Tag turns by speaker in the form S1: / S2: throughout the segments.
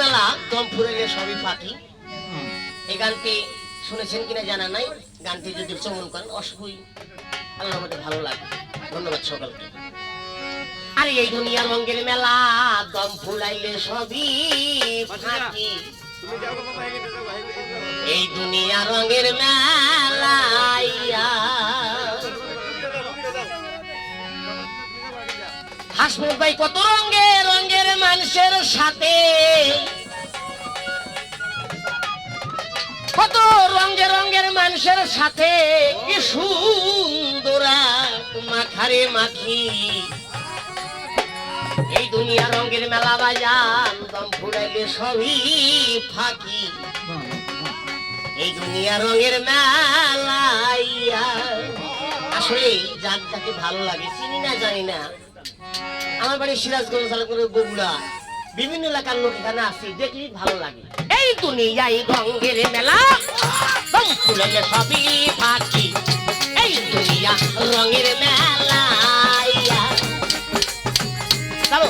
S1: মেলা দম ফুরাইলে সবই ফাঁকি। এই গানটি শুনেছেন কিনা জানা নাই। গানটি যদি শ্রবণ করেন অসুখই আল্লাহর মধ্যে ভালো লাগে ধন্যবাদ সকলকে। আরে এই দুনিয়া রঙের মেলা দম ফুলাইলে সবই ফাঁকি। এই দুনিয়া রঙের মেলাইয়া হাসমুদ ভাই কত রঙের রঙের মানুষের সাথে। কত রঙের রঙের মানুষের সাথে কি সুন্দরা মাখারে মাখি। এই দুনিয়া রঙের মেলা বাজান দম ফুরাইলে সবই ফাঁকি। এই দুনিয়া রঙের মেলাইয়া আসলে যার যাকে ভালো লাগে, চিনি না জানি না। আমার বাড়ি সিরাজগঞ্জ বগুড়া। বিভিন্ন এলাকার লোক এখানে আসছে দেখলি ভালো লাগে। এই দুনিয়াই গঙ্গের মেলা রং ফুলের সবই থাকি এই দুনিয়া রঙের মেলা চলো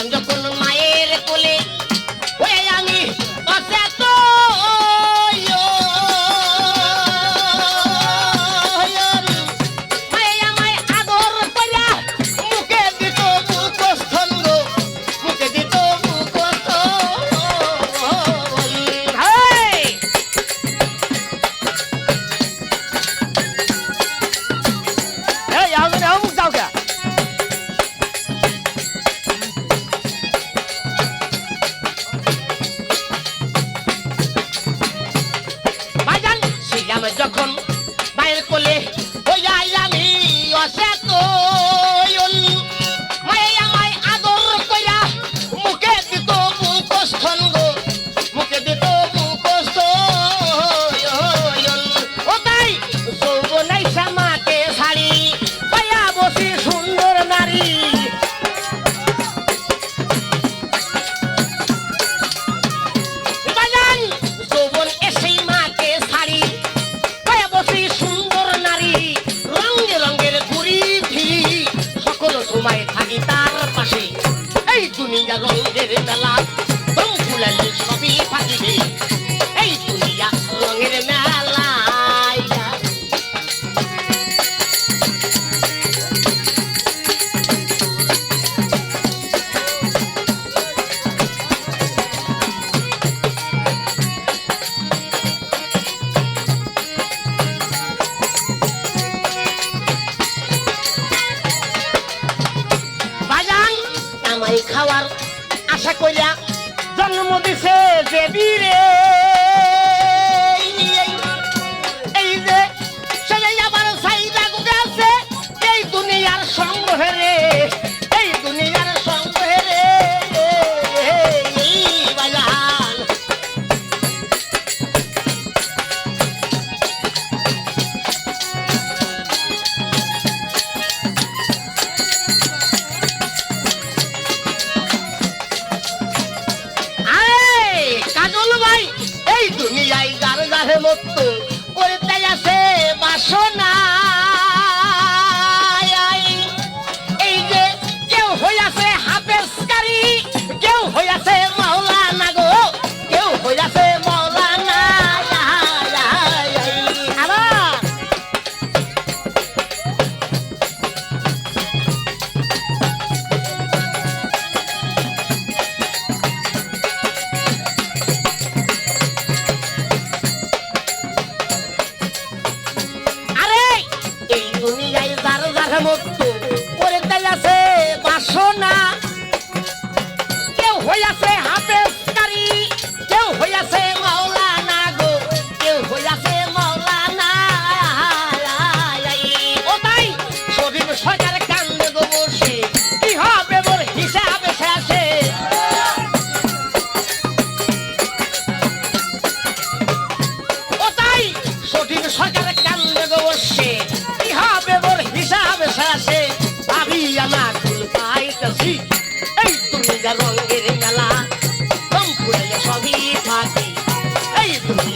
S1: எங்க கொண்டு আশা কইরা জন্ম দিছে যে বীরে।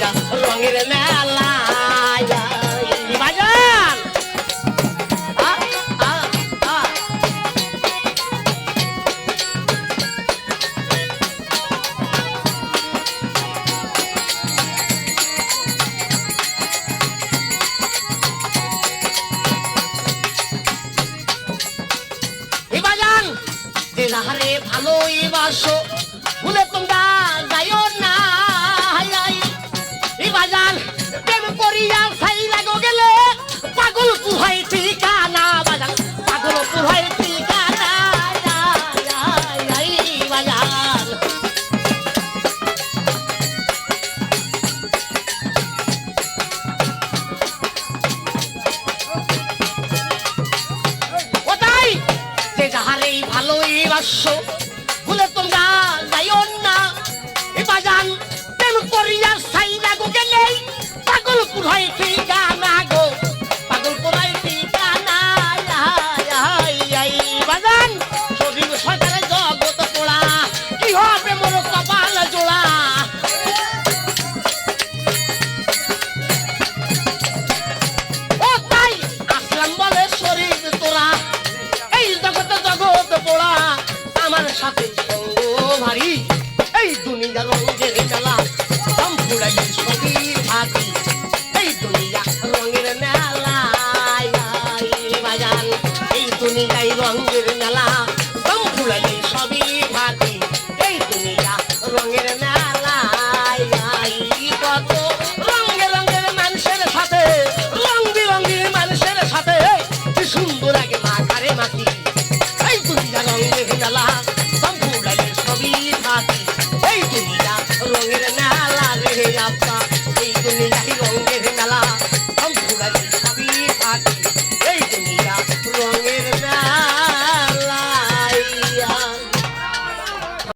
S1: রঙের মেলা ভালোই বাসো। ভুলে তোমরা এই দুনিয়া